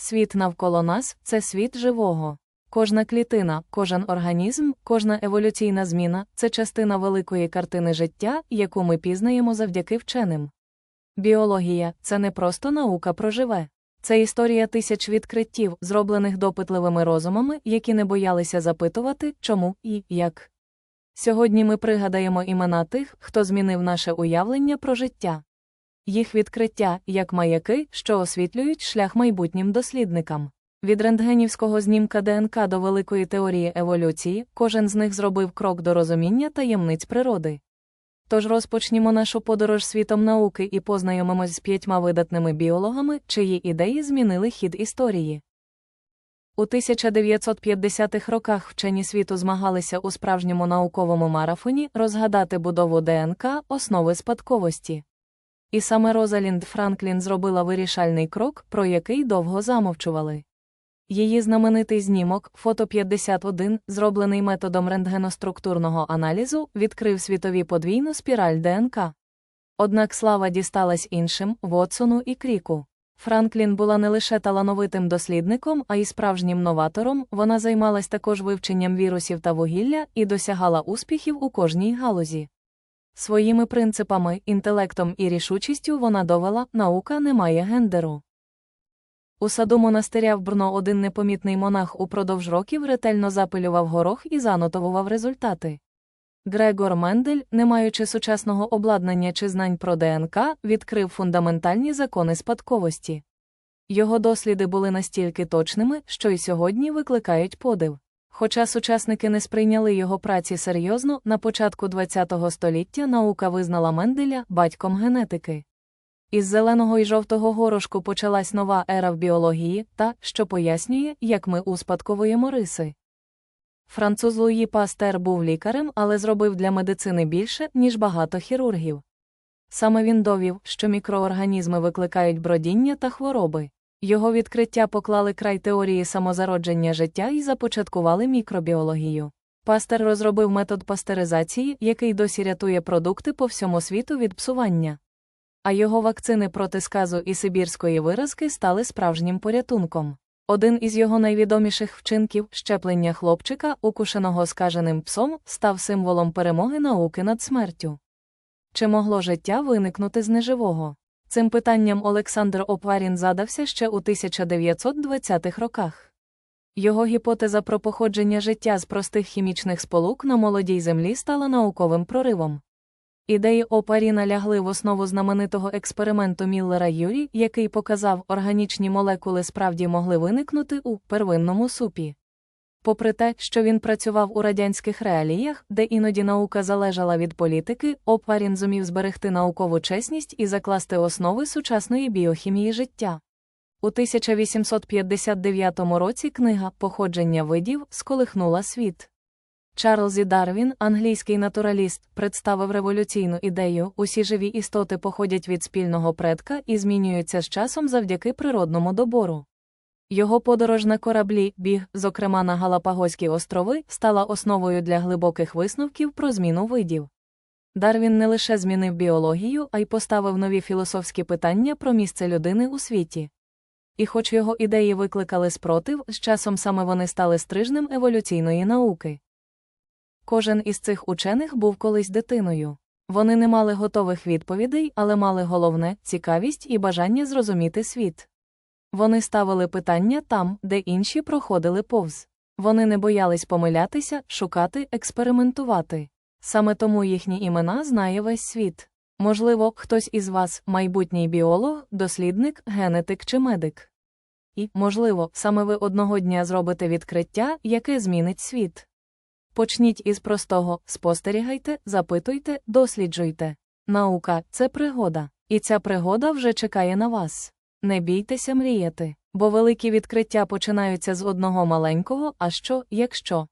Світ навколо нас це світ живого. Кожна клітина, кожен організм, кожна еволюційна зміна це частина великої картини життя, яку ми пізнаємо завдяки вченим. Біологія це не просто наука про живе. Це історія тисяч відкриттів, зроблених допитливими розумами, які не боялися запитувати, чому і як. Сьогодні ми пригадаємо імена тих, хто змінив наше уявлення про життя. Їх відкриття як маяки, що освітлюють шлях майбутнім дослідникам. Від рентгенівського знімка ДНК до великої теорії еволюції, кожен з них зробив крок до розуміння таємниць природи. Тож розпочнімо нашу подорож світом науки і познайомимось з п'ятьма видатними біологами, чиї ідеї змінили хід історії. У 1950-х роках вчені світу змагалися у справжньому науковому марафоні розгадати будову ДНК основи спадковості. І саме Розалінд Франклін зробила вирішальний крок, про який довго замовчували. Її знаменитий знімок, фото 51, зроблений методом рентгеноструктурного аналізу, відкрив світові подвійну спіраль ДНК. Однак слава дісталась іншим Вотсону і Кріку. Франклін була не лише талановитим дослідником, а й справжнім новатором, вона займалась також вивченням вірусів та вугілля і досягала успіхів у кожній галузі. Своїми принципами, інтелектом і рішучістю вона довела, наука не має гендеру. У саду монастиря в Брно один непомітний монах упродовж років ретельно запилював горох і занотовував результати. Грегор Мендель, не маючи сучасного обладнання чи знань про ДНК, відкрив фундаментальні закони спадковості. Його досліди були настільки точними, що й сьогодні викликають подив. Хоча сучасники не сприйняли його праці серйозно, на початку ХХ століття наука визнала Менделя батьком генетики. Із зеленого і жовтого горошку почалась нова ера в біології, та, що пояснює, як ми успадковуємо риси. Француз Луї Пастер був лікарем, але зробив для медицини більше, ніж багато хірургів. Саме він довів, що мікроорганізми викликають бродіння та хвороби. Його відкриття поклали край теорії самозародження життя і започаткували мікробіологію. Пастер розробив метод пастеризації, який досі рятує продукти по всьому світу від псування. А його вакцини проти сказу і сибірської виразки стали справжнім порятунком. Один із його найвідоміших вчинків щеплення хлопчика, укушеного скаженим псом, став символом перемоги науки над смертю. Чи могло життя виникнути з неживого? Цим питанням Олександр Опарін задався ще у 1920-х роках. Його гіпотеза про походження життя з простих хімічних сполук на молодій землі стала науковим проривом. Ідеї Опаріна лягли в основу знаменитого експерименту Міллера Юрі, який показав, органічні молекули справді могли виникнути у первинному супі. Попри те, що він працював у радянських реаліях, де іноді наука залежала від політики, Опарін зумів зберегти наукову чесність і закласти основи сучасної біохімії життя. У 1859 році книга Походження видів сколихнула світ. Чарльз І. Дарвін, англійський натураліст, представив революційну ідею: усі живі істоти походять від спільного предка і змінюються з часом завдяки природному добору. Його подорож на кораблі, біг, зокрема на Галапагоські острови, стала основою для глибоких висновків про зміну видів. Дарвін не лише змінив біологію, а й поставив нові філософські питання про місце людини у світі. І хоч його ідеї викликали спротив, з часом саме вони стали стрижнем еволюційної науки. Кожен із цих учених був колись дитиною. Вони не мали готових відповідей, але мали головне цікавість і бажання зрозуміти світ. Вони ставили питання там, де інші проходили повз. Вони не боялись помилятися, шукати, експериментувати. Саме тому їхні імена знає весь світ. Можливо, хтось із вас майбутній біолог, дослідник, генетик чи медик. І, можливо, саме ви одного дня зробите відкриття, яке змінить світ. Почніть із простого спостерігайте, запитуйте, досліджуйте. Наука це пригода, і ця пригода вже чекає на вас. Не бійтеся мріяти, бо великі відкриття починаються з одного маленького, а що, якщо.